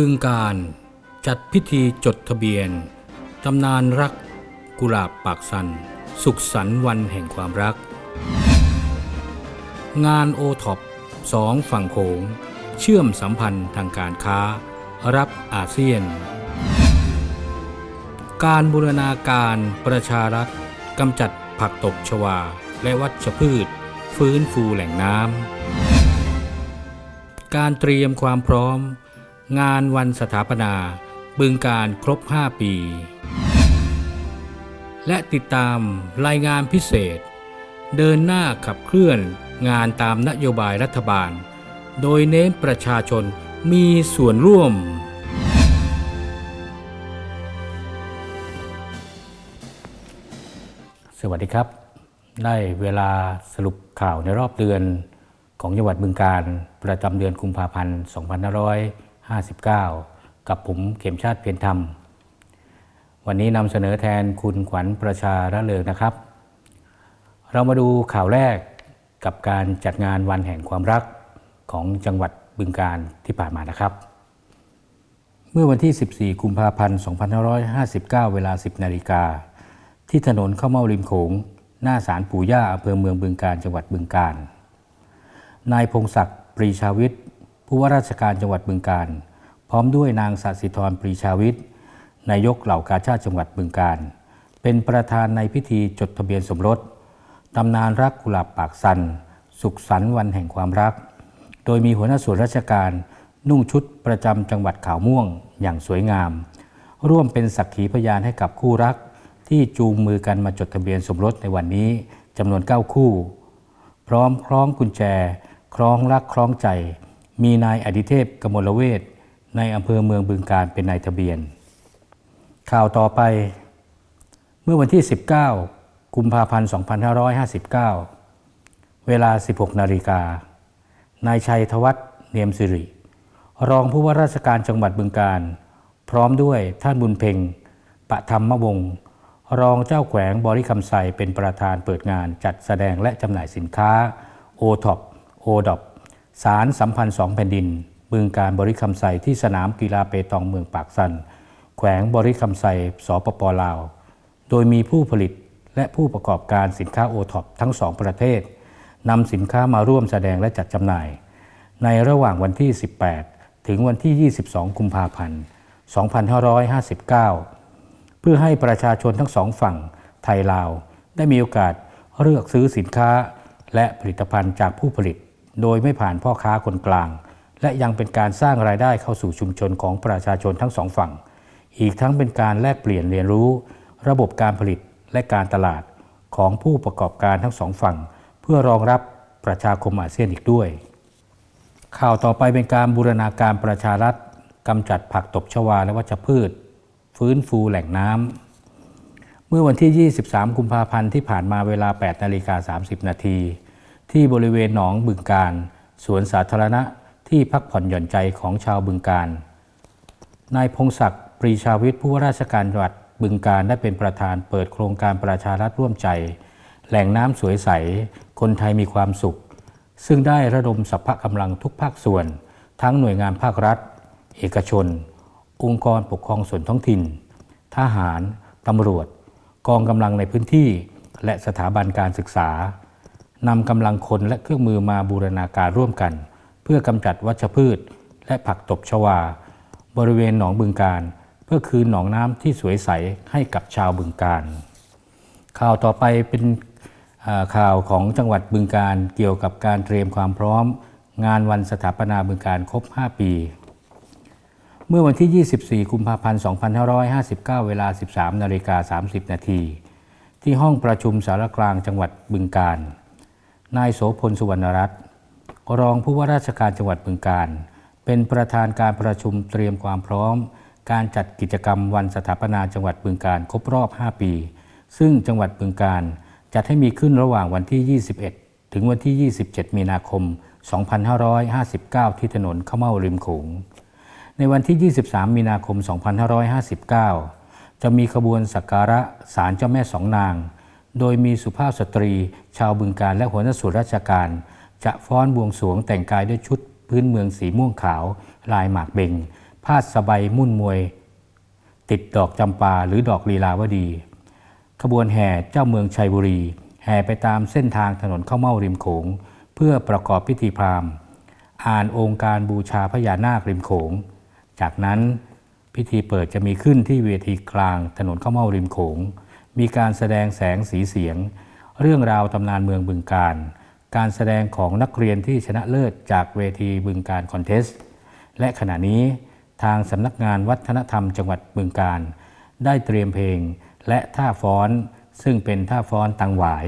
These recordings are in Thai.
บึงการจัดพิธีจดทะเบียน ตำนานรักกุหลาบปากสัน สุขสันต์วันแห่งความรัก งานโอท็อปสองฝั่งโขง เชื่อมสัมพันธ์ทางการค้า รับอาเซียน การบูรณาการประชารัฐกำจัดผักตบชวา และวัชพืช ฟื้นฟูแหล่งน้ำการเตรียมความพร้อม งานวันสถาปนา บึงการครบ 5 ปี และติดตามรายงานพิเศษ เดินหน้าขับเคลื่อนงานตามนโยบายรัฐบาล โดยเน้นประชาชนมีส่วนร่วม สวัสดีครับ ได้เวลาสรุปข่าวในรอบเดือนของจังหวัดบึงการประจำเดือนกุมภาพันธ์ 59 กับผมเข็มชาติเพียรธรรม วันนี้นำเสนอแทนคุณขวัญประชาระเลิงนะครับ เรามาดูข่าวแรกกับการจัดงานวันแห่งความรักของจังหวัดบึงการที่ผ่านมานะครับ เมื่อวันที่ 14 กุมภาพันธ์ 2559 เวลา 10 นาฬิกา ที่ถนนข้าวเมาริมโขง หน้าศาลปู่ย่าอำเภอเมืองบึงการจังหวัดบึงการนายพงศักดิ์ปรีชาวิทย์ ผู้ว่าราชการจังหวัดบึงการ พร้อมด้วยนางสัสิธรปรีชาวิทย์นายกเหล่ากาชาติจังหวัดบึงการ เป็นประธานในพิธีจดทะเบียนสมรสตำนานรักกุหลาบปากสัน สุขสันต์วันแห่งความรัก โดยมีหัวหน้าส่วนราชการนุ่งชุดประจำจังหวัดขาวม่วงอย่างสวยงาม ร่วมเป็นสักขีพยานให้กับคู่รัก ที่จูงมือกันมาจดทะเบียนสมรสในวันนี้จำนวน 9 คู่ พร้อมคล้องกุญแจ คล้องรักคล้องใจ มีนายอดิเทพกมลเวทในอำเภอเมืองบึงการเป็นนายทะเบียน ข่าวต่อไป เมื่อวันที่ 19 กุมภาพันธ์ 2559 เวลา 16 นาฬิกา นายชัยธวัฒน์เนียมสิริ รองผู้ว่าราชการจังหวัดบึงการ พร้อมด้วยท่านบุญเพ็งปะธรรมวงศ์รองเจ้าแขวงบริคำไซเป็นประธานเปิดงานจัดแสดงและจำหน่ายสินค้าโอท็อปโอดอป สารสัมพันธ์สองแผ่นดินบึงการบริคำไซที่สนามกีฬาเปตองเมืองปากสันแขวงบริคำไซสปปลาว โดยมีผู้ผลิตและผู้ประกอบการสินค้าโอท็อปทั้งสองประเทศนำสินค้ามาร่วมแสดงและจัดจำหน่าย ในระหว่างวันที่ 18 ถึงวันที่ 22 กุมภาพันธ์ 2559 เพื่อให้ประชาชนทั้งสองฝั่งไทยลาว ได้มีโอกาสเลือกซื้อสินค้าและผลิตภัณฑ์จากผู้ผลิต โดยไม่ผ่านพ่อค้าคนกลาง และยังเป็นการสร้างรายได้เข้าสู่ชุมชนของประชาชนทั้งสองฝั่ง อีกทั้งเป็นการแลกเปลี่ยนเรียนรู้ ระบบการผลิตและการตลาดของผู้ประกอบการทั้งสองฝั่ง เพื่อรองรับประชาคมอาเซียนอีกด้วย ข่าวต่อไปเป็นการบูรณาการประชารัฐกำจัดผักตบชวาและวัชพืช ฟื้นฟูแหล่งน้ำเมื่อวันที่ 23 กุมภาพันธ์ที่ผ่านมาเวลา 8 นาฬิกา 30 นาที ที่บริเวณหนองบึงการสวนสาธารณะที่พักผ่อนหย่อนใจของชาวบึงการ นายพงศักดิ์ปรีชาวิทย์ผู้ว่าราชการจังหวัดบึงการได้เป็นประธานเปิดโครงการประชารัฐร่วมใจ แหล่งน้ำสวยใส คนไทยมีความสุข ซึ่งได้ระดมสัพพะกำลังทุกภาคส่วน ทั้งหน่วยงานภาครัฐ เอกชน องค์กรปกครองส่วนท้องถิ่น ทหาร ตำรวจ กองกำลังในพื้นที่ และสถาบันการศึกษา นำกำลังคนและเครื่องมือมาบูรณาการร่วมกัน เพื่อกำจัดวัชพืช และผักตบชวา บริเวณหนองบึงการ เพื่อคืนหนองน้ำที่สวยใสให้กับชาวบึงการ ข่าวต่อไปเป็นข่าวของจังหวัดบึงการเกี่ยวกับการเตรียมความพร้อม งานวันสถาปนาบึงการครบ 5 ปี เมื่อวันที่ 24 กุมภาพันธ์ 2559 เวลา 13 นาฬิกา 30 นาทีที่ห้องประชุมสารกลางจังหวัดบึงการ นายโสพลสุวรรณรัตน์รองผู้ว่าราชการจังหวัดบึงการ เป็นประธานการประชุมเตรียมความพร้อม การจัดกิจกรรมวันสถาปนาจังหวัดบึงการครบรอบ 5 ปี ซึ่งจังหวัดบึงการจัดให้มีขึ้นระหว่างวันที่ 21 ถึงวันที่ 27 มีนาคม 2559 ที่ถนนข้าวเม่าริมขงในวันที่ 23 มีนาคม 2559 จะมีขบวนสักการะศาลเจ้าแม่สองนาง โดยมีสุภาพสตรี ชาวบึงการและหัวหน้าส่วนราชการ จะฟ้อนบวงสรวงแต่งกายด้วยชุดพื้นเมืองสีม่วงขาว ลายหมากเบงผ้าสบายมุ่นมวย ติดดอกจำปาหรือดอกลีลาวดี ขบวนแห่เจ้าเมืองชัยบุรี แห่ไปตามเส้นทางถนนข้าวเม่าริมโขง เพื่อประกอบพิธีพราหมณ์ อ่านองค์การบูชาพญานาคริมโขง จากนั้นพิธีเปิดจะมีขึ้นที่เวทีกลางถนนข้าวเม่าริมโขง มีการแสดงแสงสีเสียง เรื่องราวตำนานเมืองบึงการ การแสดงของนักเรียนที่ชนะเลิศจากเวทีบึงการคอนเทสต์และขณะนี้ทางสำนักงานวัฒนธรรมจังหวัดบึงการ ได้เตรียมเพลงและท่าฟ้อนซึ่งเป็นท่าฟ้อนตังหวาย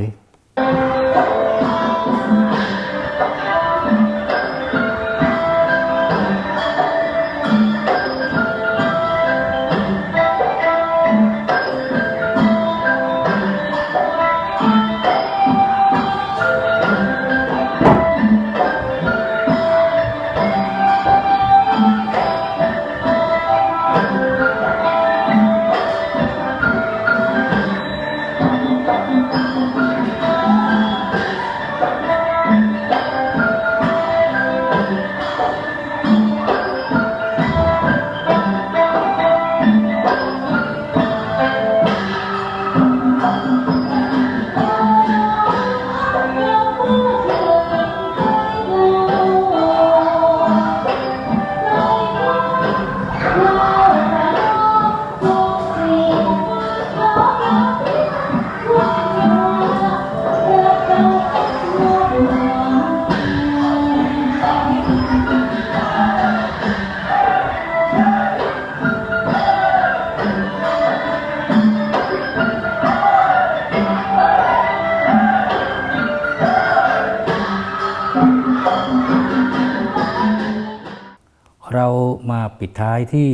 เรามาปิดท้ายที่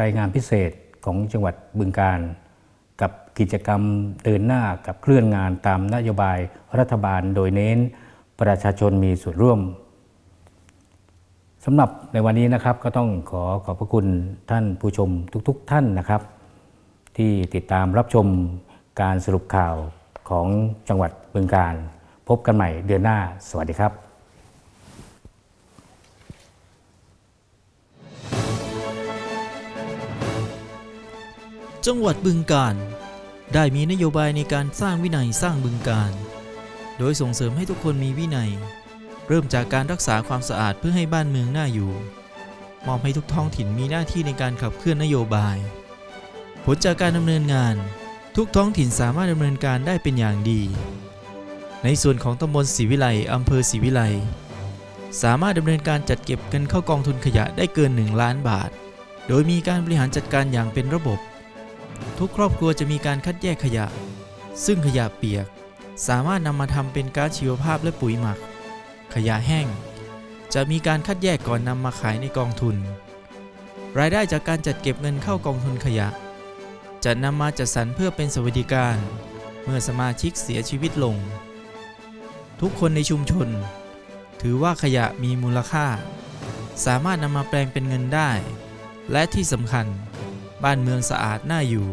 รายงานพิเศษของจังหวัดบึงการ กับกิจกรรมเดินหน้ากับเคลื่อนงานตามนโยบายรัฐบาลโดยเน้นประชาชนมีส่วนร่วมสำหรับในวันนี้นะครับก็ต้องขอขอบพระคุณท่านผู้ชมทุกๆทท่านนะครับ ที่ติดตามรับชมการสรุปข่าวของจังหวัดบึงการ พบกันใหม่เดือนหน้า สวัสดีครับ จังหวัดบึงกาฬได้มีนโยบายในการสร้างวินัยสร้างบึงกาฬโดยส่งเสริมให้ทุกคนมีวินัย เริ่มจากการรักษาความสะอาดเพื่อให้บ้านเมืองน่าอยู่มอบให้ทุกท้องถิ่นมีหน้าที่ในการขับเคลื่อนนโยบาย ผลจากการดำเนินงาน ทุกท้องถิ่นสามารถดำเนินการได้เป็นอย่างดี ในส่วนของตำบลศรีวิไลอำเภอศรีวิไลสามารถดำเนินการจัดเก็บเงินเข้ากองทุนขยะได้เกิน 1 ล้านบาท โดยมีการบริหารจัดการอย่างเป็นระบบ ทุกครอบครัวจะมีการคัดแยกขยะ ซึ่งขยะเปียก สามารถนำมาทำเป็นก๊าซชีวภาพและปุ๋ยหมัก ขยะแห้ง จะมีการคัดแยกก่อนนำมาขายในกองทุน รายได้จากการจัดเก็บเงินเข้ากองทุนขยะ จะนำมาจัดสรรเพื่อเป็นสวัสดิการ เมื่อสมาชิกเสียชีวิตลง ทุกคนในชุมชน ถือว่าขยะมีมูลค่า สามารถนำมาแปลงเป็นเงินได้ และที่สำคัญ บ้านเมืองสะอาดน่าอยู่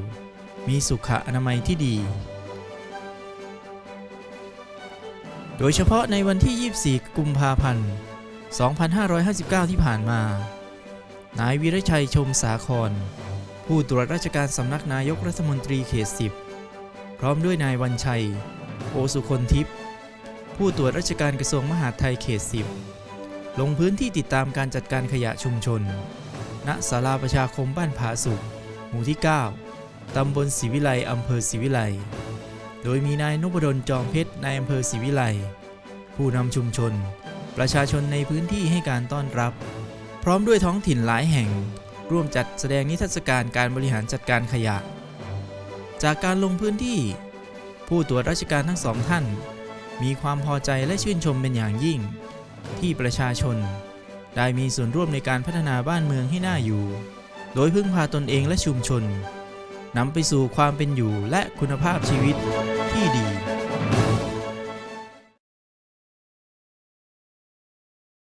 มีสุขอนามัยที่ดี โดยเฉพาะในวันที่ 24 กุมภาพันธ์ 2559 ที่ผ่านมา นายวิรชัยชมสาคร ผู้ตรวจราชการสำนักนายกรัฐมนตรีเขต 10 พร้อมด้วยนายวันชัย โอสุคนทิพย์ ผู้ตรวจราชการกระทรวงมหาดไทยเขต 10 ลงพื้นที่ติดตามการจัดการขยะชุมชน ณ ศาลาประชาคมบ้านผาสุกห มู่ที่ 9 ตำบลศรีวิไลอำเภอศรีวิไล โดยมีนายนุพดลจอมเพชรนายอำเภอศรีวิไล ผู้นำชุมชน ประชาชนในพื้นที่ให้การต้อนรับ พร้อมด้วยท้องถิ่นหลายแห่ง ร่วมจัดแสดงนิทรรศการการบริหารจัดการขยะ จากการลงพื้นที่ ผู้ตรวจราชการทั้งสองท่าน มีความพอใจและชื่นชมเป็นอย่างยิ่ง ที่ประชาชนได้มีส่วนร่วมในการพัฒนาบ้านเมืองให้น่าอยู่ โดยพึ่งพาตนเองและชุมชนนำไปสู่ความเป็นอยู่และคุณภาพชีวิต